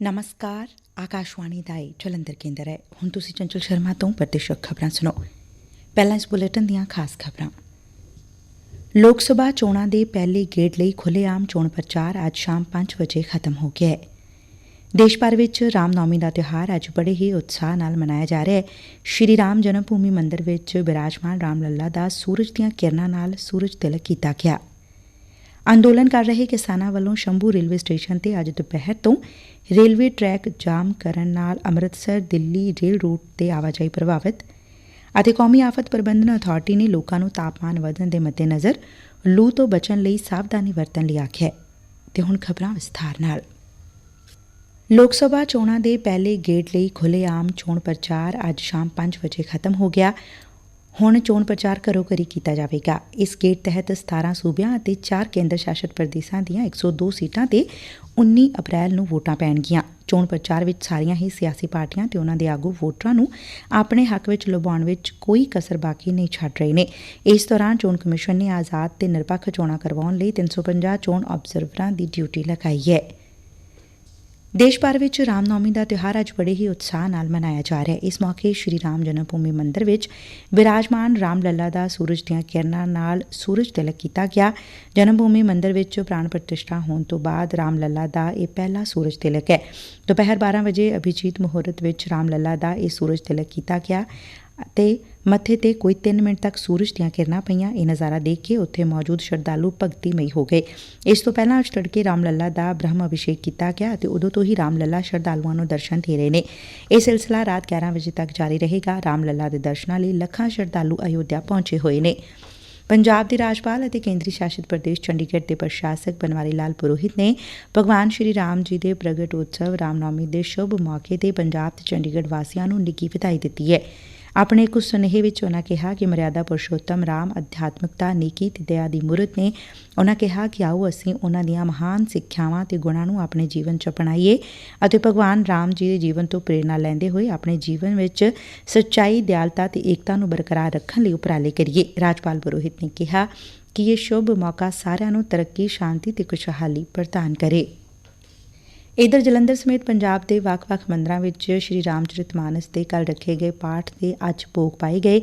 ਨਮਸਕਾਰ ਆਕਾਸ਼ਵਾਣੀ ਦਾ ਇਹ ਜਲੰਧਰ ਕੇਂਦਰ ਹੈ ਹੁਣ ਤੁਸੀਂ ਚੰਚਲ ਸ਼ਰਮਾ ਤੋਂ ਪ੍ਰਤੀਸ਼ਕ ਖਬਰਾਂ ਸੁਣੋ ਪਹਿਲਾਂ ਇਸ ਬੁਲੇਟਿਨ ਦੀਆਂ ਖਾਸ ਖਬਰਾਂ ਲੋਕ ਸਭਾ ਚੋਣਾਂ ਦੇ ਪਹਿਲੇ ਗੇੜ ਲਈ ਖੁੱਲ੍ਹੇਆਮ ਚੋਣ ਪ੍ਰਚਾਰ ਅੱਜ ਸ਼ਾਮ 5 ਵਜੇ ਖਤਮ ਹੋ ਗਿਆ ਹੈ ਦੇਸ਼ ਭਰ ਵਿੱਚ ਰਾਮ ਨੌਮੀ ਦਾ ਤਿਉਹਾਰ ਅੱਜ ਬੜੇ ਹੀ ਉਤਸ਼ਾਹ ਨਾਲ ਮਨਾਇਆ ਜਾ ਰਿਹਾ ਹੈ ਸ਼੍ਰੀ ਰਾਮ ਜਨਮ ਭੂਮੀ ਮੰਦਿਰ ਵਿੱਚ ਬਿਰਾਜਮਾਨ ਰਾਮ ਲੱਲਾ ਦਾ ਸੂਰਜ ਦੀਆਂ ਕਿਰਨਾਂ ਨਾਲ ਸੂਰਜ ਤਿਲਕ ਕੀਤਾ ਗਿਆ ਅੰਦੋਲਨ ਕਰ ਰਹੇ ਕਿਸਾਨਾਂ ਵੱਲੋਂ ਸ਼ੰਭੂ ਰੇਲਵੇ ਸਟੇਸ਼ਨ ਤੇ ਅੱਜ ਦੁਪਹਿਰ ਤੋਂ ਰੇਲਵੇ ਟਰੈਕ ਜਾਮ ਕਰਨ ਨਾਲ ਅੰਮ੍ਰਿਤਸਰ, ਦਿੱਲੀ ਰੇਲ ਰੂਟ ਤੇ ਆਵਾਜਾਈ ਪ੍ਰਭਾਵਿਤ ਅਤੇ ਕੌਮੀ ਆਫਤ ਪ੍ਰਬੰਧਨ ਅਥਾਰਟੀ ਨੇ ਲੋਕਾਂ ਨੂੰ ਤਾਪਮਾਨ ਵਧਣ ਦੇ ਮੱਦੇਨਜ਼ਰ ਲੂ ਤੋਂ ਬਚਣ ਲਈ ਸਾਵਧਾਨੀ ਵਰਤਣ ਲਈ ਆਖਿਆ ਹੈ। ਤੇ ਹੁਣ ਖਬਰਾਂ ਵਿਸਥਾਰ ਨਾਲ ਲੋਕ ਸਭਾ ਚੋਣਾਂ ਦੇ ਪਹਿਲੇ ਗੇੜ ਲਈ ਖੁੱਲ੍ਹੇਆਮ ਚੋਣ ਪ੍ਰਚਾਰ ਅੱਜ ਸ਼ਾਮ 5 ਵਜੇ ਖਤਮ ਹੋ ਗਿਆ ਹੁਣ ਚੋਣ ਪ੍ਰਚਾਰ ਘਰੋ ਘਰੀ ਕੀਤਾ ਜਾਵੇਗਾ। ਇਸ ਗੇੜ ਤਹਿਤ 17 ਸੂਬਿਆਂ ਅਤੇ 4 ਕੇਂਦਰ ਸ਼ਾਸਤ ਪ੍ਰਦੇਸ਼ਾਂ ਦੀਆਂ 102 ਸੀਟਾਂ ਤੇ 19 ਅਪ੍ਰੈਲ ਨੂੰ ਵੋਟਾਂ ਪੈਣਗੀਆਂ। ਚੋਣ ਪ੍ਰਚਾਰ ਵਿੱਚ ਸਾਰੀਆਂ ਹੀ ਸਿਆਸੀ ਪਾਰਟੀਆਂ ਤੇ ਉਹਨਾਂ ਦੇ ਆਗੂ ਵੋਟਰਾਂ ਨੂੰ ਆਪਣੇ ਹੱਕ ਵਿੱਚ ਲੁਭਾਉਣ ਵਿੱਚ ਕੋਈ ਕਸਰ ਬਾਕੀ ਨਹੀਂ ਛੱਡ ਰਹੇ ਨੇ। ਇਸ ਦੌਰਾਨ ਚੋਣ ਕਮਿਸ਼ਨ ਨੇ ਆਜ਼ਾਦ ਤੇ ਨਿਰਪੱਖ ਚੋਣਾਂ ਕਰਵਾਉਣ ਲਈ 350 ਚੋਣ ਅਬਜ਼ਰਵਰਾਂ ਦੀ ਡਿਊਟੀ ਲਗਾਈ ਹੈ। ਦੇਸ਼ ਭਰ ਵਿੱਚ ਰਾਮ ਨੌਮੀ ਦਾ ਤਿਉਹਾਰ ਅੱਜ ਬੜੇ ਹੀ ਉਤਸ਼ਾਹ ਨਾਲ ਮਨਾਇਆ ਜਾ ਰਿਹਾ ਹੈ। ਇਸ ਮੌਕੇ ਸ਼੍ਰੀ ਰਾਮ ਜਨਮ ਭੂਮੀ ਮੰਦਿਰ ਵਿੱਚ ਵਿਰਾਜਮਾਨ ਰਾਮ ਲੱਲਾ ਦਾ ਸੂਰਜ ਦੀਆਂ ਕਿਰਨਾਂ ਨਾਲ ਸੂਰਜ ਤਿਲਕ ਕੀਤਾ ਗਿਆ। ਜਨਮ ਭੂਮੀ ਮੰਦਿਰ ਵਿੱਚ ਪ੍ਰਾਣ ਪ੍ਰਤਿਸ਼ਠਾ ਹੋਣ ਤੋਂ ਬਾਅਦ ਰਾਮ ਲੱਲਾ ਦਾ ਇਹ ਪਹਿਲਾ ਸੂਰਜ ਤਿਲਕ ਹੈ। ਦੁਪਹਿਰ 12 ਵਜੇ ਅਭਿਜੀਤ ਮੁਹੂਰਤ ਵਿੱਚ ਰਾਮ ਲੱਲਾ ਦਾ ਇਹ ਸੂਰਜ ਤਿਲਕ ਕੀਤਾ ਗਿਆ। ਅਤੇ ਮੱਥੇ ਤੇ ਕੋਈ 3 ਮਿੰਟ ਤੱਕ ਸੂਰਜ ਦੀਆਂ ਕਿਰਨਾਂ ਪਈਆਂ। ਇਹ ਨਜ਼ਾਰਾ ਦੇਖ ਕੇ ਉੱਥੇ ਮੌਜੂਦ ਸ਼ਰਧਾਲੂ ਭਗਤੀਮਈ ਹੋ ਗਏ। ਇਸ ਤੋਂ ਪਹਿਲਾਂ ਅੱਜ ਤੜਕੇ ਰਾਮ ਲੱਲਾ ਦਾ ਬ੍ਰਹਮ ਅਭਿਸ਼ੇਕ ਕੀਤਾ ਗਿਆ ਅਤੇ ਉਦੋਂ ਤੋਂ ਹੀ ਰਾਮ ਲੱਲਾ ਸ਼ਰਧਾਲੂਆਂ ਨੂੰ ਦਰਸ਼ਨ ਦੇ ਰਹੇ ਨੇ। ਇਹ ਸਿਲਸਿਲਾ ਰਾਤ 11 ਵਜੇ ਤੱਕ ਜਾਰੀ ਰਹੇਗਾ। ਰਾਮ ਲੱਲਾ ਦੇ ਦਰਸ਼ਨਾਂ ਲਈ ਲੱਖਾਂ ਸ਼ਰਧਾਲੂ ਅਯੋਧਿਆ ਪਹੁੰਚੇ ਹੋਏ ਨੇ। ਪੰਜਾਬ ਦੇ ਰਾਜਪਾਲ ਅਤੇ ਕੇਂਦਰੀ ਸ਼ਾਸਿਤ ਪ੍ਰਦੇਸ਼ ਚੰਡੀਗੜ੍ਹ ਦੇ ਪ੍ਰਸ਼ਾਸਕ ਬਨਵਾਰੀ ਲਾਲ ਪੁਰੋਹਿਤ ਨੇ ਭਗਵਾਨ ਸ਼੍ਰੀ ਰਾਮ ਜੀ ਦੇ ਪ੍ਰਗਟ ਉਤਸਵ, ਰਾਮਨੌਮੀ ਦੇ ਸ਼ੁਭ ਮੌਕੇ ਤੇ ਪੰਜਾਬ ਤੇ ਚੰਡੀਗੜ੍ਹ ਵਾਸੀਆਂ ਨੂੰ ਨਿੱਘੀ ਵਧਾਈ ਦਿੱਤੀ ਹੈ। ਆਪਣੇ ਇੱਕ ਸੁਨੇਹੇ ਵਿੱਚ ਉਹਨਾਂ ਕਿਹਾ ਕਿ ਮਰਿਆਦਾ ਪੁਰਸ਼ੋਤਮ ਰਾਮ ਅਧਿਆਤਮਿਕਤਾ, ਨੇਕੀ ਤੇ ਦਇਆ ਦੀ ਮੂਰਤ ਨੇ ਉਹਨਾਂ ਕਿਹਾ ਕਿ ਆਓ ਅਸੀਂ ਉਹਨਾਂ ਦੀਆਂ ਮਹਾਨ ਸਿੱਖਿਆਵਾਂ ਤੇ ਗੁਣਾਂ ਨੂੰ ਆਪਣੇ ਜੀਵਨ 'ਚ ਅਪਣਾਈਏ ਅਤੇ ਭਗਵਾਨ ਰਾਮ ਜੀ ਦੇ ਜੀਵਨ ਤੋਂ ਪ੍ਰੇਰਣਾ ਲੈਂਦੇ ਹੋਏ ਆਪਣੇ ਜੀਵਨ ਵਿੱਚ ਸੱਚਾਈ, ਦਿਆਲਤਾ ਤੇ ਏਕਤਾ ਨੂੰ ਬਰਕਰਾਰ ਰੱਖਣ ਲਈ ਉਪਰਾਲੇ ਕਰੀਏ। ਰਾਜਪਾਲ ਪੁਰੋਹਿਤ ਨੇ ਕਿਹਾ ਕਿ ਇਹ ਸ਼ੁਭ ਮੌਕਾ ਸਾਰਿਆਂ ਨੂੰ ਤਰੱਕੀ, ਸ਼ਾਂਤੀ ਤੇ ਖੁਸ਼ਹਾਲੀ ਪ੍ਰਦਾਨ ਕਰੇ। ਇਧਰ ਜਲੰਧਰ ਸਮੇਤ ਪੰਜਾਬ ਦੇ ਵੱਖ-ਵੱਖ ਮੰਦਰਾਂ ਵਿੱਚ ਸ਼੍ਰੀ ਰਾਮਚਰਿਤ ਮਾਨਸ ਦੇ ਕੱਲ ਰੱਖੇ ਗਏ ਪਾਠ ਦੇ ਅੱਜ ਭੋਗ ਪਾਏ ਗਏ।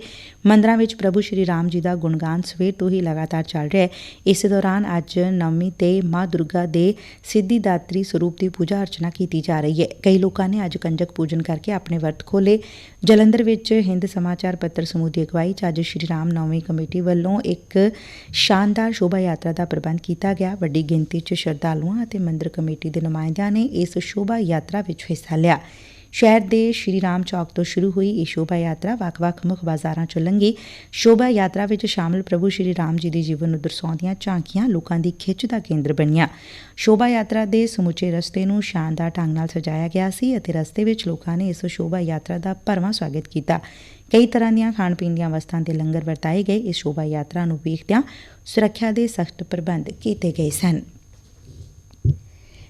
ਮੰਦਰਾਂ ਵਿੱਚ ਪ੍ਰਭੂ ਸ਼੍ਰੀ ਰਾਮ ਜੀ ਦਾ ਗੁਣਗਾਨ ਸਵੇਰ ਤੋਂ ਹੀ ਲਗਾਤਾਰ ਚੱਲ ਰਿਹਾ ਹੈ। ਇਸੇ ਦੌਰਾਨ ਅੱਜ ਨਵਮੀ ਤੇ ਮਾਂ ਦੁਰਗਾ ਦੇ ਸਿੱਧੀ ਦਾਤਰੀ ਸਰੂਪ ਦੀ ਪੂਜਾ ਅਰਚਨਾ ਕੀਤੀ ਜਾ ਰਹੀ ਹੈ। ਕਈ ਲੋਕਾਂ ਨੇ ਅੱਜ ਕੰਜਕ ਪੂਜਨ ਕਰਕੇ ਆਪਣੇ ਵਰਤ ਖੋਲੇ ਜਲੰਧਰ ਵਿੱਚ ਹਿੰਦ ਸਮਾਚਾਰ ਪੱਤਰ ਸਮੂਹ ਦੀ ਅਗਵਾਈ 'ਚ ਅੱਜ ਸ਼੍ਰੀ ਰਾਮ ਨੌਮੀ ਕਮੇਟੀ ਵੱਲੋਂ ਇੱਕ ਸ਼ਾਨਦਾਰ ਸ਼ੋਭਾ ਯਾਤਰਾ ਦਾ ਪ੍ਰਬੰਧ ਕੀਤਾ ਗਿਆ। ਵੱਡੀ ਗਿਣਤੀ 'ਚ ਸ਼ਰਧਾਲੂਆਂ ਅਤੇ ਮੰਦਿਰ ਕਮੇਟੀ ਦੇ ਨੁਮਾਇੰਦਿਆਂ ਨੇ ਇਸ ਸ਼ੋਭਾ ਯਾਤਰਾ ਵਿੱਚ ਹਿੱਸਾ ਲਿਆ। ਸ਼ਹਿਰ ਦੇ ਸ਼੍ਰੀ ਰਾਮ ਚੌਕ ਤੋਂ ਸ਼ੁਰੂ ਹੋਈ ਇਹ ਸ਼ੋਭਾ ਯਾਤਰਾ ਵੱਖ-ਵੱਖ ਮੁੱਖ ਬਾਜ਼ਾਰਾਂ 'ਚੋਂ ਲੰਘੀ। ਸ਼ੋਭਾ ਯਾਤਰਾ ਵਿੱਚ ਸ਼ਾਮਲ ਪ੍ਰਭੂ ਸ਼੍ਰੀ ਰਾਮ ਜੀ ਦੇ ਜੀਵਨ ਨੂੰ ਦਰਸਾਉਂਦੀਆਂ ਝਾਂਕੀਆਂ ਲੋਕਾਂ ਦੀ ਖਿੱਚ ਦਾ ਕੇਂਦਰ ਬਣੀਆਂ। ਸ਼ੋਭਾ ਯਾਤਰਾ ਦੇ ਸਮੁੱਚੇ ਰਸਤੇ ਨੂੰ ਸ਼ਾਨਦਾਰ ਢੰਗ ਨਾਲ ਸਜਾਇਆ ਗਿਆ ਸੀ ਅਤੇ ਰਸਤੇ ਵਿੱਚ ਲੋਕਾਂ ਨੇ ਇਸ ਸ਼ੋਭਾ ਯਾਤਰਾ ਦਾ ਭਰਵਾਂ ਸਵਾਗਤ ਕੀਤਾ। ਕਈ ਤਰ੍ਹਾਂ ਦੀਆਂ ਖਾਣ ਪੀਣ ਦੀਆਂ ਵਸਤਾਂ ਤੇ ਲੰਗਰ ਵਰਤਾਏ ਗਏ। ਇਸ ਸ਼ੋਭਾ ਯਾਤਰਾ ਨੂੰ ਵੇਖਦਿਆਂ ਸੁਰੱਖਿਆ ਦੇ ਸਖਤ ਪ੍ਰਬੰਧ ਕੀਤੇ ਗਏ ਸਨ।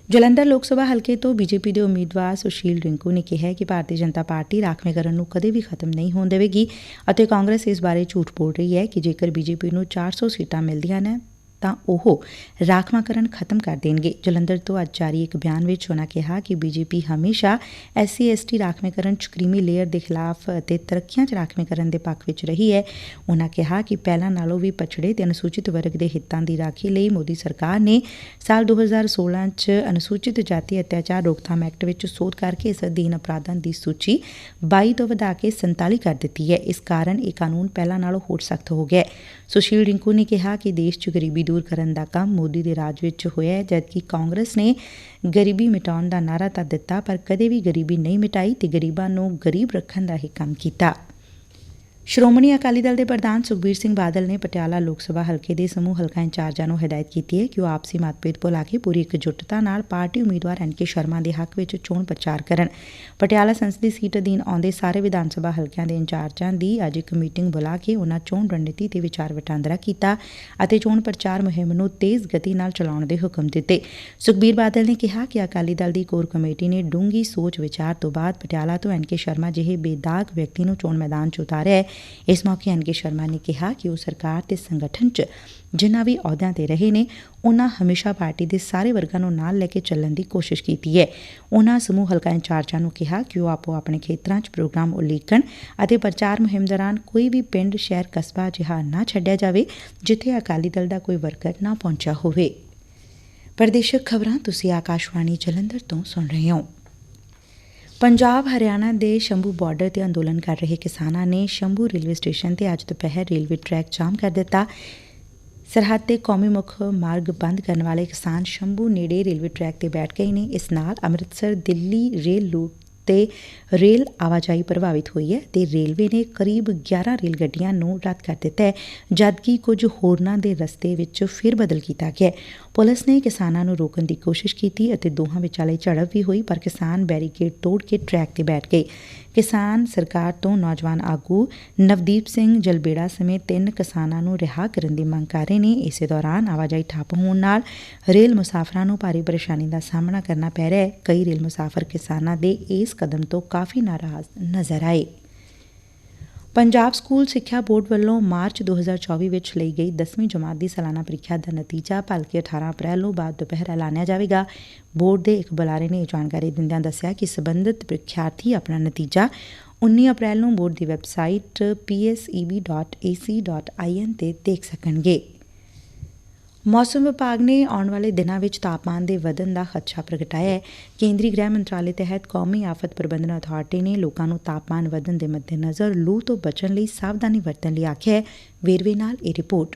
ਜਲੰਧਰ ਲੋਕ ਸਭਾ ਹਲਕੇ ਤੋਂ ਬੀਜੇਪੀ ਦੇ ਉਮੀਦਵਾਰ ਸੁਸ਼ੀਲ ਰਿੰਕੂ ਨੇ ਕਿਹਾ ਕਿ ਭਾਰਤੀ ਜਨਤਾ ਪਾਰਟੀ ਰਾਖਵੇਂਕਰਨ ਨੂੰ ਕਦੇ ਵੀ ਖਤਮ ਨਹੀਂ ਹੋਣ ਦੇਵੇਗੀ ਅਤੇ ਕਾਂਗਰਸ ਇਸ ਬਾਰੇ ਝੂਠ ਬੋਲ ਰਹੀ ਹੈ ਕਿ ਜੇਕਰ ਬੀਜੇਪੀ ਨੂੰ 400 ਸੀਟਾਂ ਮਿਲਦੀਆਂ ਨੇ ਤਾਂ ਉਹ ਰਾਖਵਾਂਕਰਨ ਖਤਮ ਕਰ ਦੇਣਗੇ। ਜਲੰਧਰ ਤੋਂ ਅੱਜ ਜਾਰੀ ਇੱਕ ਬਿਆਨ ਵਿੱਚ ਉਹਨਾਂ ਕਿਹਾ ਕਿ ਬੀਜੇਪੀ ਹਮੇਸ਼ਾ ਐਸਸੀ, ਐਸਟੀ ਰਾਖਵੇਂਕਰਨ ਚ ਕ੍ਰੀਮੀ ਲੇਅਰ ਦੇ ਖਿਲਾਫ ਅਤੇ ਤਰੱਕੀਆਂ ਚ ਰਾਖਵੇਂਕਰਨ ਦੇ ਪੱਖ ਵਿੱਚ ਰਹੀ ਹੈ। ਉਹਨਾਂ ਕਿਹਾ ਕਿ ਪਹਿਲਾਂ ਨਾਲੋਂ ਵੀ ਪਛੜੇ ਤੇ ਅਨੁਸੂਚਿਤ ਵਰਗ ਦੇ ਹਿੱਤਾਂ ਦੀ ਰਾਖੀ ਲਈ ਮੋਦੀ ਸਰਕਾਰ ਨੇ ਸਾਲ 2016 ਚ ਅਨੁਸੂਚਿਤ ਜਾਤੀ ਅਤਿਆਚਾਰ ਰੋਕਥਾਮ ਐਕਟ ਵਿੱਚ ਸੋਧ ਕਰਕੇ ਇਸ ਅਧੀਨ ਅਪਰਾਧਾਂ ਦੀ ਸੂਚੀ 22 ਤੋਂ ਵਧਾ ਕੇ 47 ਕਰ ਦਿੱਤੀ ਹੈ। ਇਸ ਕਾਰਨ ਇਹ ਕਾਨੂੰਨ ਪਹਿਲਾਂ ਨਾਲੋਂ ਹੋਰ ਸਖਤ ਹੋ ਗਿਆ ਸੁਸ਼ੀਲ ਰਿੰਕੂ ਨੇ ਕਿਹਾ ਕਿ ਦੇਸ਼ 'ਚ ਗਰੀਬੀ ਦੂਰ ਕਰਨ ਦਾ ਕੰਮ ਮੋਦੀ ਦੇ ਰਾਜ ਵਿੱਚ ਹੋਇਆ ਹੈ, ਜਦਕਿ ਕਾਂਗਰਸ ਨੇ ਗਰੀਬੀ ਮਿਟਾਉਣ ਦਾ ਨਾਰਾ ਤਾਂ ਦਿੱਤਾ, ਪਰ ਕਦੇ ਵੀ ਗਰੀਬੀ ਨਹੀਂ ਮਿਟਾਈ ਤੇ ਗਰੀਬਾਂ ਨੂੰ ਗਰੀਬ ਰੱਖਣ ਦਾ ਹੀ ਕੰਮ ਕੀਤਾ। ਸ਼੍ਰੋਮਣੀ ਅਕਾਲੀ ਦਲ ਦੇ ਪ੍ਰਧਾਨ ਸੁਖਬੀਰ ਸਿੰਘ ਬਾਦਲ ਨੇ ਪਟਿਆਲਾ ਲੋਕ ਸਭਾ ਹਲਕੇ ਦੇ ਸਮੂਹ ਹਲਕਾ ਇੰਚਾਰਜਾਂ ਨੂੰ ਹਦਾਇਤ ਕੀਤੀ ਹੈ ਕਿ ਉਹ ਆਪਸੀ ਮਤਭੇਦ ਭੁਲਾ ਕੇ ਪੂਰੀ ਇਕਜੁੱਟਤਾ ਨਾਲ ਪਾਰਟੀ ਉਮੀਦਵਾਰ ਐਨ ਕੇ ਸ਼ਰਮਾ ਦੇ ਹੱਕ ਵਿੱਚ ਚੋਣ ਪ੍ਰਚਾਰ ਕਰਨ। ਪਟਿਆਲਾ ਸੰਸਦੀ ਸੀਟ ਅਧੀਨ ਆਉਂਦੇ ਸਾਰੇ ਵਿਧਾਨ ਸਭਾ ਹਲਕਿਆਂ ਦੇ ਇੰਚਾਰਜਾਂ ਦੀ ਅੱਜ ਇੱਕ ਮੀਟਿੰਗ ਬੁਲਾ ਕੇ ਉਹਨਾਂ ਚੋਣ ਰਣਨੀਤੀ ਤੇ ਵਿਚਾਰ ਵਟਾਂਦਰਾ ਕੀਤਾ ਅਤੇ ਚੋਣ ਪ੍ਰਚਾਰ ਮੁਹਿੰਮ ਨੂੰ ਤੇਜ਼ ਗਤੀ ਨਾਲ ਚਲਾਉਣ ਦੇ ਹੁਕਮ ਦਿੱਤੇ। ਸੁਖਬੀਰ ਬਾਦਲ ਨੇ ਕਿਹਾ ਕਿ ਅਕਾਲੀ ਦਲ ਦੀ ਕੋਰ ਕਮੇਟੀ ਨੇ ਡੂੰਗੀ ਸੋਚ ਵਿਚਾਰ ਤੋਂ ਬਾਅਦ ਪਟਿਆਲਾ ਤੋਂ ਐਨ ਕੇ ਸ਼ਰਮਾ ਜਿਹੇ ਬੇਦਾਗ ਵਿਅਕਤੀ ਨੂੰ ਚੋਣ ਮੈਦਾਨ 'ਚ ਉਤਾਰਿਆ ਹੈ। ਇਸ ਮੌਕੇ ਐਨ ਕੇ ਸ਼ਰਮਾ ਨੇ ਕਿਹਾ ਕਿ ਉਹ ਸਰਕਾਰ ਤੇ ਸੰਗਠਨ 'ਚ ਜਿਨ੍ਹਾਂ ਵੀ ਅਹੁਦਿਆਂ ਤੇ ਰਹੇ ਨੇ, ਉਹਨਾਂ ਹਮੇਸ਼ਾ ਪਾਰਟੀ ਦੇ ਸਾਰੇ ਵਰਗਾਂ ਨੂੰ ਨਾਲ ਲੈ ਕੇ ਚੱਲਣ ਦੀ ਕੋਸ਼ਿਸ਼ ਕੀਤੀ ਹੈ। ਉਹਨਾਂ ਸਮੂਹ ਹਲਕਾ ਇੰਚਾਰਜਾਂ ਨੂੰ ਕਿਹਾ ਕਿ ਉਹ ਆਪੋ ਆਪਣੇ ਖੇਤਰਾਂ 'ਚ ਪ੍ਰੋਗਰਾਮ ਉਲੀਕਣ ਅਤੇ ਪ੍ਰਚਾਰ ਮੁਹਿੰਮ ਦੌਰਾਨ ਕੋਈ ਵੀ ਪਿੰਡ, ਸ਼ਹਿਰ, ਕਸਬਾ ਜਿਹਾ ਨਾ ਛੱਡਿਆ ਜਾਵੇ, ਜਿੱਥੇ ਅਕਾਲੀ ਦਲ ਦਾ ਕੋਈ ਵਰਕਰ ਨਾ ਪਹੁੰਚਿਆ ਹੋਵੇ। ਪ੍ਰਦੇਸ਼ਕ ਖਬਰਾਂ ਤੁਸੀਂ ਆਕਾਸ਼ਵਾਣੀ ਜਲੰਧਰ ਤੋਂ ਸੁਣ ਰਹੇ ਹੋ। ਪੰਜਾਬ, ਹਰਿਆਣਾ ਦੇ ਸ਼ੰਭੂ ਬਾਰਡਰ ਤੇ ਅੰਦੋਲਨ ਕਰ ਰਹੇ ਕਿਸਾਨਾਂ ਨੇ ਸ਼ੰਭੂ ਰੇਲਵੇ ਸਟੇਸ਼ਨ ਤੇ ਅੱਜ ਦੁਪਹਿਰ ਰੇਲਵੇ ਟਰੈਕ ਜਾਮ ਕਰ ਦਿੱਤਾ। ਸਰਹੱਦ ਤੇ ਕੌਮੀ ਮੁੱਖ ਮਾਰਗ ਬੰਦ ਕਰਨ ਵਾਲੇ ਕਿਸਾਨ ਸ਼ੰਭੂ ਨੇੜੇ ਰੇਲਵੇ ਟਰੈਕ ਤੇ ਬੈਠ ਗਏ ਨੇ। ਇਸ ਨਾਲ ਅੰਮ੍ਰਿਤਸਰ, ਦਿੱਲੀ ਰੇਲ ਲੂਟ ਤੇ ਰੇਲ ਆਵਾਜਾਈ ਪ੍ਰਭਾਵਿਤ ਹੋਈ ਹੈ ਤੇ ਰੇਲਵੇ ਨੇ ਕਰੀਬ 11 ਰੇਲ ਗੱਡੀਆਂ ਨੂੰ ਰੱਦ ਕਰ ਦਿੱਤਾ ਹੈ। ਜਦਕਿ ਕੁਝ ਹੋਰਨਾਂ ਦੇ ਰਸਤੇ ਵਿੱਚ ਫਿਰ ਬਦਲ ਕੀਤਾ ਗਿਆ ਹੈ। ਪੁਲਿਸ ਨੇ ਕਿਸਾਨਾਂ ਨੂੰ ਰੋਕਣ ਦੀ ਕੋਸ਼ਿਸ਼ ਕੀਤੀ ਅਤੇ ਦੋਹਾਂ ਵਿਚਾਲੇ ਝੜਪ ਵੀ ਹੋਈ, ਪਰ ਕਿਸਾਨ ਬੈਰੀਕੇਡ ਤੋੜ ਕੇ ਟਰੈਕ ਤੇ ਬੈਠ ਗਏ। ਕਿਸਾਨ ਸਰਕਾਰ ਤੋਂ ਨੌਜਵਾਨ ਆਗੂ ਨਵਦੀਪ ਸਿੰਘ ਜਲਬੇੜਾ ਸਮੇਤ ਤਿੰਨ ਕਿਸਾਨਾਂ ਨੂੰ ਰਿਹਾ ਕਰਨ ਦੀ ਮੰਗ ਕਰ ਰਹੇ ਨੇ। ਇਸੇ ਦੌਰਾਨ ਆਵਾਜਾਈ ਠੱਪ ਹੋਣ ਨਾਲ ਰੇਲ ਮੁਸਾਫਰਾਂ ਨੂੰ ਭਾਰੀ ਪਰੇਸ਼ਾਨੀ ਦਾ ਸਾਹਮਣਾ ਕਰਨਾ ਪੈ ਰਿਹਾ ਹੈ। ਕਈ ਰੇਲ ਮੁਸਾਫਰ ਕਿਸਾਨਾਂ ਦੇ ਇਸ ਕਦਮ ਤੋਂ ਕਾਫੀ ਨਾਰਾਜ਼ ਨਜ਼ਰ ਆਏ। ਪੰਜਾਬ ਸਕੂਲ ਸਿੱਖਿਆ ਬੋਰਡ ਵੱਲੋਂ ਮਾਰਚ 2024 ਵਿੱਚ ਲਈ ਗਈ 10ਵੀਂ ਜਮਾਤ ਦੀ ਸਾਲਾਨਾ ਪ੍ਰੀਖਿਆ ਦਾ ਨਤੀਜਾ ਭਲਕੇ 18 ਅਪ੍ਰੈਲ ਨੂੰ ਬਾਅਦ ਦੁਪਹਿਰ ਐਲਾਨਿਆ ਜਾਵੇਗਾ। ਬੋਰਡ ਦੇ ਇੱਕ ਬੁਲਾਰੇ ਨੇ ਇਹ ਜਾਣਕਾਰੀ ਦਿੰਦਿਆਂ ਦੱਸਿਆ ਕਿ ਸਬੰਧਤ ਪ੍ਰੀਖਿਆਰਥੀ ਆਪਣਾ ਨਤੀਜਾ 19 ਅਪ੍ਰੈਲ ਨੂੰ ਬੋਰਡ ਦੀ ਵੈਬਸਾਈਟ pseb.ac.in ਤੇ ਦੇਖ ਸਕਣਗੇ। ਮੌਸਮ ਵਿਭਾਗ ਨੇ ਆਉਣ ਵਾਲੇ ਦਿਨਾਂ ਵਿੱਚ ਤਾਪਮਾਨ ਦੇ ਵਧਣ ਦਾ ਖਦਸ਼ਾ ਪ੍ਰਗਟਾਇਆ ਹੈ। ਕੇਂਦਰੀ ਗ੍ਰਹਿ ਮੰਤਰਾਲੇ ਤਹਿਤ ਕੌਮੀ ਆਫਤ ਪ੍ਰਬੰਧਨ ਅਥਾਰਟੀ ਨੇ ਲੋਕਾਂ ਨੂੰ ਤਾਪਮਾਨ ਵਧਣ ਦੇ ਮੱਦੇਨਜ਼ਰ ਲੂ ਤੋਂ ਬਚਣ ਲਈ ਸਾਵਧਾਨੀ ਵਰਤਣ ਲਈ ਆਖਿਆ ਹੈ। ਵੇਰਵੇ ਨਾਲ ਇਹ ਰਿਪੋਰਟ।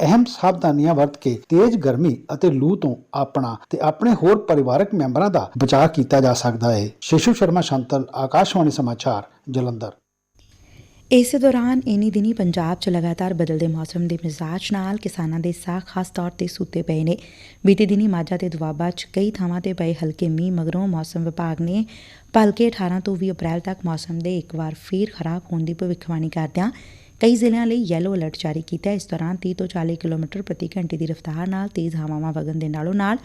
ਅਹਿਮ ਸਾਵਧਾਨੀਆਂ ਵਰਤ ਕੇ ਤੇਜ਼ ਗਰਮੀ ਅਤੇ ਲੂ ਤੋਂ ਆਪਣਾ ਤੇ ਆਪਣੇ ਹੋਰ ਪਰਿਵਾਰਕ ਮੈਂਬਰਾਂ ਦਾ ਬਚਾਅ ਕੀਤਾ ਜਾ ਸਕਦਾ ਹੈ। ਸ਼ਿਸ਼ੂ ਸ਼ਰਮਾ, ਸ਼ੰਤਲ, ਆਕਾਸ਼ਵਾਣੀ ਸਮਾਚਾਰ, ਜਲੰਧਰ। ਇਸੇ ਦੌਰਾਨ ਇਨੀ ਦਿਨੀ ਪੰਜਾਬ 'ਚ ਲਗਾਤਾਰ ਬਦਲਦੇ ਮੌਸਮ ਦੇ ਮਿਜ਼ਾਜ ਨਾਲ ਕਿਸਾਨਾਂ ਦੇ ਸਾਹ ਖਾਸ ਤੌਰ ਤੇ ਸੁੱਤੇ ਪਏ ਨੇ। ਬੀਤੇ ਦਿਨੀ ਮਾਝਾ ਤੇ ਦੁਆਬਾ 'ਚ ਕਈ ਥਾਵਾਂ ਤੇ ਪਏ ਹਲਕੇ ਮੀਂਹ ਮਗਰੋਂ ਮੌਸਮ ਵਿਭਾਗ ਨੇ ਭਲਕੇ 18 ਤੋਂ 20 ਅਪ੍ਰੈਲ ਤੱਕ ਮੌਸਮ ਦੇ ਇੱਕ ਵਾਰ ਫੇਰ ਖਰਾਬ ਹੋਣ ਦੀ ਭਵਿੱਖਬਾਣੀ ਕਰਦਿਆਂ ਕਈ ਜ਼ਿਲ੍ਹਿਆਂ ਲਈ ਯੈਲੋ ਅਲਰਟ ਜਾਰੀ ਕੀਤਾ ਇਸ ਦੌਰਾਨ 30 ਤੋਂ 40 ਕਿਲੋਮੀਟਰ ਪ੍ਰਤੀ ਘੰਟੇ ਦੀ ਰਫ਼ਤਾਰ ਨਾਲ ਤੇਜ਼ ਹਵਾਵਾਂ ਵਗਣ ਦੇ ਨਾਲੋਂ ਨਾਲ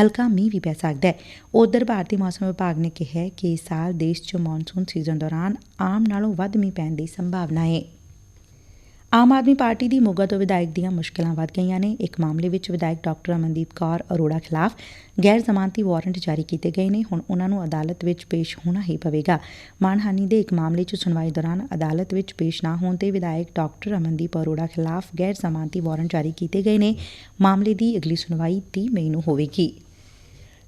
ਹਲਕਾ ਮੀਂਹ ਵੀ ਪੈ ਸਕਦਾ ਹੈ। ਉਧਰ ਭਾਰਤੀ ਮੌਸਮ ਵਿਭਾਗ ਨੇ ਕਿਹਾ ਕਿ ਇਸ ਸਾਲ ਦੇਸ਼ 'ਚ ਮੌਨਸੂਨ ਸੀਜ਼ਨ ਦੌਰਾਨ ਆਮ ਨਾਲੋਂ ਵੱਧ ਮੀਂਹ ਪੈਣ ਦੀ ਸੰਭਾਵਨਾ ਹੈ। ਆਮ ਆਦਮੀ ਪਾਰਟੀ ਦੀ ਮੋਗਾ ਤੋਂ ਵਿਧਾਇਕ ਦੀਆਂ ਮੁਸ਼ਕਲਾਂ ਵੱਧ ਗਈਆਂ ਨੇ। ਇੱਕ ਮਾਮਲੇ ਵਿੱਚ ਵਿਧਾਇਕ ਡਾਕਟਰ ਅਮਨਦੀਪ ਕੌਰ ਅਰੋੜਾ ਖਿਲਾਫ ਗੈਰ ਜ਼ਮਾਨਤੀ ਵਾਰੰਟ ਜਾਰੀ ਕੀਤੇ ਗਏ ਨੇ। ਹੁਣ ਉਹਨਾਂ ਨੂੰ ਅਦਾਲਤ ਵਿੱਚ ਪੇਸ਼ ਹੋਣਾ ਹੀ ਪਵੇਗਾ। ਮਾਨਹਾਨੀ ਦੇ ਇੱਕ ਮਾਮਲੇ 'ਚ ਸੁਣਵਾਈ ਦੌਰਾਨ ਅਦਾਲਤ ਵਿੱਚ ਪੇਸ਼ ਨਾ ਹੋਣ ਤੇ ਵਿਧਾਇਕ ਡਾਕਟਰ ਅਮਨਦੀਪ ਅਰੋੜਾ ਖਿਲਾਫ ਗੈਰ ਜ਼ਮਾਨਤੀ ਵਾਰੰਟ ਜਾਰੀ ਕੀਤੇ ਗਏ ਨੇ। ਮਾਮਲੇ ਦੀ ਅਗਲੀ ਸੁਣਵਾਈ 30 ਮਈ ਨੂੰ ਹੋਵੇਗੀ।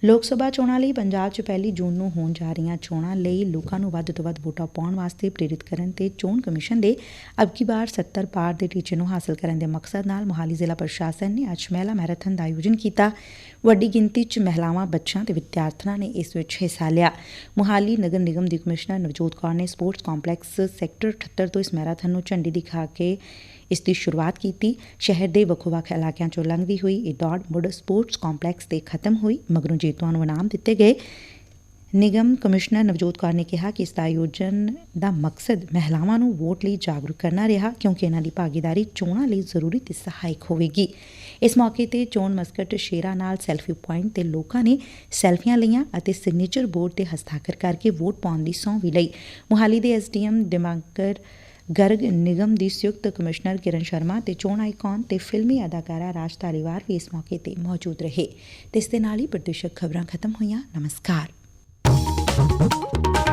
ਲੋਕ ਸਭਾ ਚੋਣਾਂ ਲਈ ਪੰਜਾਬ 'ਚ ਪਹਿਲੀ ਜੂਨ ਨੂੰ ਹੋਣ ਜਾ ਰਹੀਆਂ ਚੋਣਾਂ ਲਈ ਲੋਕਾਂ ਨੂੰ ਵੱਧ ਤੋਂ ਵੱਧ ਵੋਟਾਂ ਪਾਉਣ ਵਾਸਤੇ ਪ੍ਰੇਰਿਤ ਕਰਨ ਤੇ ਚੋਣ ਕਮਿਸ਼ਨ ਦੇ ਅਬਕੀ ਬਾਰ 70 ਪਾਰ ਦੇ ਟੀਚੇ ਨੂੰ ਹਾਸਲ ਕਰਨ ਦੇ ਮਕਸਦ ਨਾਲ ਮੋਹਾਲੀ ਜ਼ਿਲ੍ਹਾ ਪ੍ਰਸ਼ਾਸਨ ਨੇ ਅੱਜ ਮਹਿਲਾ ਮੈਰਾਥਨ ਦਾ ਆਯੋਜਨ ਕੀਤਾ। ਵੱਡੀ ਗਿਣਤੀ 'ਚ ਮਹਿਲਾਵਾਂ, ਬੱਚਿਆਂ ਤੇ ਵਿਦਿਆਰਥਣਾਂ ਨੇ ਇਸ ਵਿੱਚ ਹਿੱਸਾ ਲਿਆ। ਮੋਹਾਲੀ ਨਗਰ ਨਿਗਮ ਦੀ ਕਮਿਸ਼ਨਰ ਨਵਜੋਤ ਕੌਰ ਨੇ ਸਪੋਰਟਸ ਕੰਪਲੈਕਸ ਸੈਕਟਰ 78 ਤੋਂ ਇਸ ਮੈਰਾਥਨ ਨੂੰ ਝੰਡੀ ਦਿਖਾ ਕੇ ਇਸ ਦੀ ਸ਼ੁਰੂਆਤ ਕੀਤੀ। ਸ਼ਹਿਰ ਦੇ ਵੱਖੋ-ਵੱਖ ਇਲਾਕਿਆਂ ਚੋਂ ਲੰਘਦੀ ਹੋਈ ਇਹ ਦੌੜ ਮੁੜ ਸਪੋਰਟਸ ਕੰਪਲੈਕਸ ਤੇ ਖਤਮ ਹੋਈ, ਮਗਰੋਂ ਜੇਤੂਆਂ ਨੂੰ ਇਨਾਮ ਦਿੱਤੇ ਗਏ। ਨਿਗਮ ਕਮਿਸ਼ਨਰ ਨਵਜੋਤ ਕੌਰ ਨੇ ਕਿਹਾ ਕਿ ਇਸ ਦਾ ਆਯੋਜਨ ਦਾ ਮਕਸਦ ਮਹਿਲਾਵਾਂ ਨੂੰ ਵੋਟ ਲਈ ਜਾਗਰੂਕ ਕਰਨਾ ਰਿਹਾ, ਕਿਉਂਕਿ ਇਨ੍ਹਾਂ ਦੀ ਭਾਗੀਦਾਰੀ ਚੋਣਾਂ ਲਈ ਜ਼ਰੂਰੀ ਤੇ ਸਹਾਇਕ ਹੋਵੇਗੀ। ਇਸ ਮੌਕੇ ਤੇ ਚੋਣ ਮਸਕਟ ਸ਼ੇਰਾ ਨਾਲ ਸੈਲਫੀ ਪੁਆਇੰਟ ਤੇ ਲੋਕਾਂ ਨੇ ਸੈਲਫੀਆਂ ਲਈਆਂ ਅਤੇ ਸਿਗਨੇਚਰ ਬੋਰਡ ਤੇ ਹਸਤਾਖਰ ਕਰਕੇ ਵੋਟ ਪਾਉਣ ਦੀ ਸਹੁੰ ਵੀ ਲਈ। ਮੁਹਾਲੀ ਦੇ ਐਸਡੀਐਮ ਦਿਮਾਕਰ ਗਰਗ ਨਿਗਮ ਦੀ ਸੰਯੁਕਤ ਕਮਿਸ਼ਨਰ ਕਿਰਨ ਸ਼ਰਮਾ ਤੇ ਚੋਣ ਆਈਕਨ ਤੇ ਫਿਲਮੀ ਅਦਾਕਾਰਾ ਰਾਜ ਧਾਲੀਵਾਲ ਵੀ ਇਸ ਮੌਕੇ ਤੇ ਮੌਜੂਦ ਰਹੇ। ਤੇ ਇਸ ਦੇ ਨਾਲ ਹੀ ਪ੍ਰਦੇਸ਼ਕ ਖਬਰਾਂ ਖਤਮ ਹੋਈਆਂ। ਨਮਸਕਾਰ। ん?